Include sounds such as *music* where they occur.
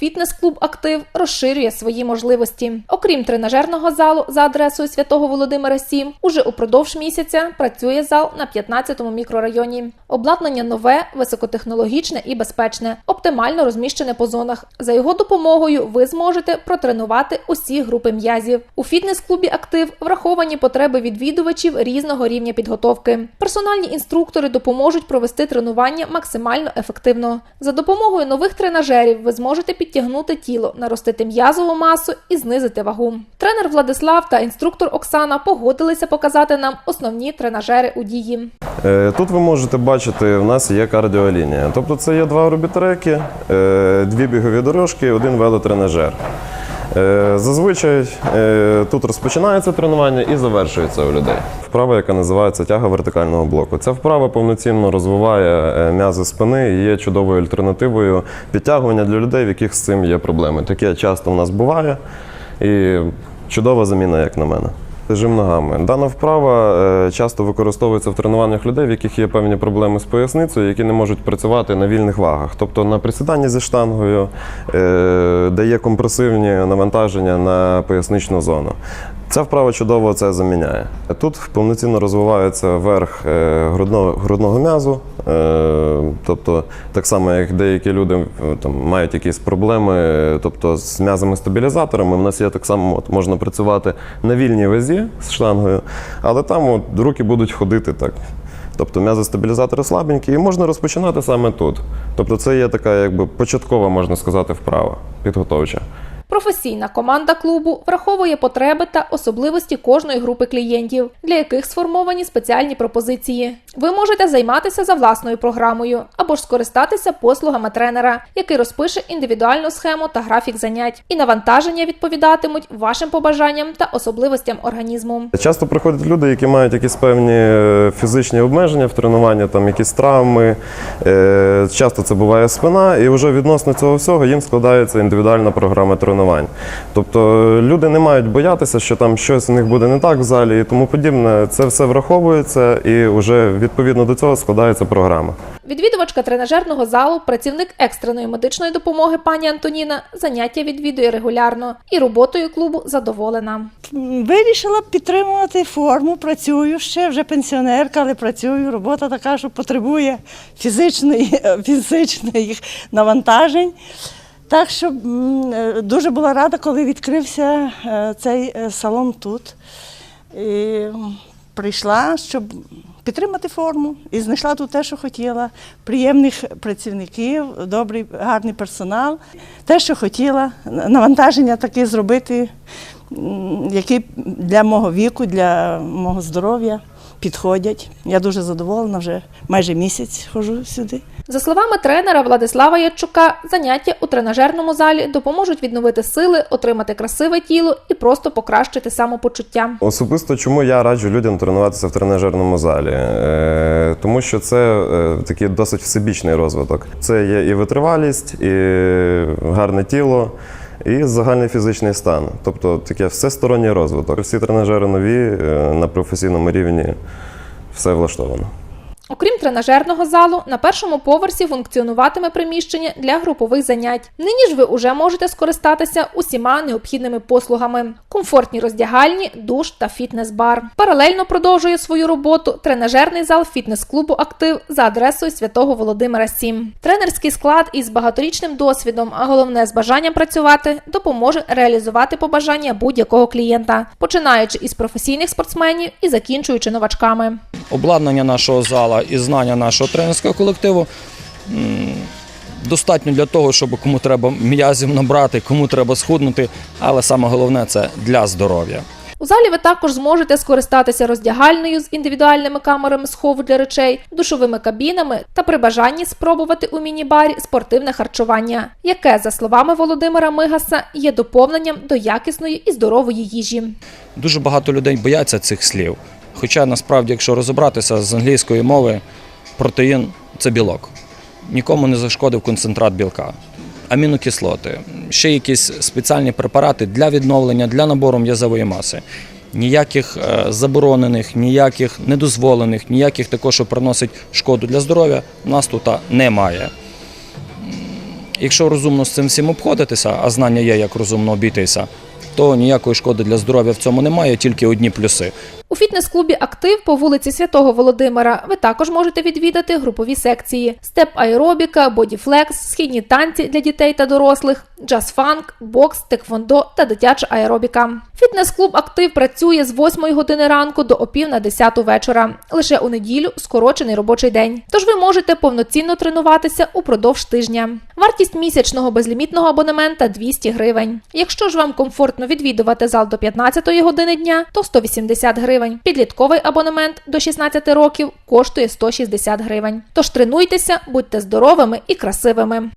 фітнес-клуб Актив розширює свої можливості. Окрім тренажерного залу за адресою Святого Володимира 7, уже упродовж місяця працює зал на 15-му мікрорайоні. Обладнання нове, високотехнологічне і безпечне, оптимально розміщене по зонах. За його допомогою ви зможете протренувати усі групи м'язів. У фітнес-клубі Актив враховані потреби відвідувачів різного рівня підготовки. Персональні інструктори допоможуть провести тренування максимально ефективно. За допомогою нових тренажерів ви зможете підтягнути тіло, наростити м'язову масу і знизити вагу. Тренер Владислав та інструктор Оксана погодилися показати нам основні тренажери у дії. Е, Тут ви можете бачити, в нас є кардіолінія. Тобто це є два робітреки, е, дві бігові дорожки, один велотренажер. Е, Зазвичай е, тут розпочинається тренування і завершується у людей. Вправа, яка називається тяга вертикального блоку. Ця вправа повноцінно розвиває е, м'язи спини і є чудовою альтернативою підтягування для людей, в яких з цим є проблеми. Таке часто в нас буває і чудова заміна, як на мене. Жим ногами. Дана вправа е, часто використовується в тренуваннях людей, в яких є певні проблеми з поясницею, які не можуть працювати на вільних вагах. Тобто на присіданні зі штангою е, дає компресивні навантаження на поясничну зону. Ця вправа чудово це заміняє. Тут повноцінно розвивається верх е, грудного, грудного м'язу. Е, тобто, так само, як деякі люди е, там, мають якісь проблеми е, тобто, з м'язами-стабілізаторами, в нас є так само, от, можна працювати на вільній вазі з штангою, але там от, руки будуть ходити так. Тобто м'язостабілізатори слабенькі, і можна розпочинати саме тут. Тобто це є така якби початкова, можна сказати, вправа підготовча. Професійна команда клубу враховує потреби та особливості кожної групи клієнтів, для яких сформовані спеціальні пропозиції. Ви можете займатися за власною програмою або ж скористатися послугами тренера, який розпише індивідуальну схему та графік занять, і навантаження відповідатимуть вашим побажанням та особливостям організму. Часто приходять люди, які мають якісь певні е, фізичні обмеження в тренуванні, там якісь травми. Е, Часто це буває спина, і вже відносно цього всього їм складається індивідуальна програма тренувань. Тобто е, люди не мають боятися, що там щось у них буде не так в залі і тому подібне. Це все враховується і вже відповідно до цього складається програма. Відвідувачка тренажерного залу, працівник екстреної медичної допомоги пані Антоніна, заняття відвідує регулярно і роботою клубу задоволена. Вирішила підтримувати форму, працюю ще, вже пенсіонерка, але працюю. Робота така, що потребує фізичної, *laughs* фізичних навантажень. Так що е, дуже була рада, коли відкрився е, цей е, салон тут. І прийшла, щоб підтримати форму і знайшла тут те, що хотіла. Приємних працівників, добрий, гарний персонал. Те, що хотіла, навантаження таке зробити, м, які для мого віку, для мого здоров'я підходять. Я дуже задоволена, вже майже місяць ходжу сюди. За словами тренера Владислава Ячука, заняття у тренажерному залі допоможуть відновити сили, отримати красиве тіло і просто покращити самопочуття. Особисто чому я раджу людям тренуватися в тренажерному залі? Е, тому що це е, такий досить всебічний розвиток. Це є і витривалість, і гарне тіло, і загальний фізичний стан. Тобто таке всесторонній розвиток. Всі тренажери нові е, на професійному рівні все влаштовано. Окрім тренажерного залу, на першому поверсі функціонуватиме приміщення для групових занять. Нині ж ви уже можете скористатися усіма необхідними послугами: комфортні роздягальні, душ та фітнес-бар. Паралельно продовжує свою роботу тренажерний зал фітнес-клубу Актив за адресою Святого Володимира 7. Тренерський склад із багаторічним досвідом, а головне з бажанням працювати, допоможе реалізувати побажання будь-якого клієнта, починаючи із професійних спортсменів і закінчуючи новачками. Обладнання нашого зала і знання нашого тренерського колективу достатньо для того, щоб кому треба м'язів набрати, кому треба схуднути, але саме головне це для здоров'я. У залі ви також зможете скористатися роздягальною з індивідуальними камерами схову для речей, душовими кабінами та при бажанні спробувати у міні-барі спортивне харчування, яке, за словами Володимира Мигаса, є доповненням до якісної і здорової їжі. Дуже багато людей бояться цих слів. Хоча насправді, якщо розібратися з англійської мови, протеїн це білок. Нікому не зашкодив концентрат білка. Амінокислоти, ще якісь спеціальні препарати для відновлення, для набору м'язової маси. Ніяких е, заборонених, ніяких недозволених, ніяких також, що приносить шкоду для здоров'я, нас тут немає. Якщо розумно з цим всім обходитися, а знання є, як розумно обійтися, то ніякої шкоди для здоров'я в цьому немає, тільки одні плюси. У фітнес-клубі Актив по вулиці Святого Володимира ви також можете відвідати групові секції: степ аеробіка, бодіфлекс, східні танці для дітей та дорослих, джаз-фанк, бокс, теквондо та дитяча аеробіка. Фітнес-клуб Актив працює з 8 години ранку до опів на 10 вечора. Лише у неділю скорочений робочий день. Тож ви можете повноцінно тренуватися упродовж тижня. Вартість місячного безлімітного абонемента 200 гривень. Якщо ж вам комфортно відвідувати зал до 15 години дня, то 180 гривень. Підлітковий абонемент до 16 років коштує 160 гривень. Тож тренуйтеся, будьте здоровими і красивими.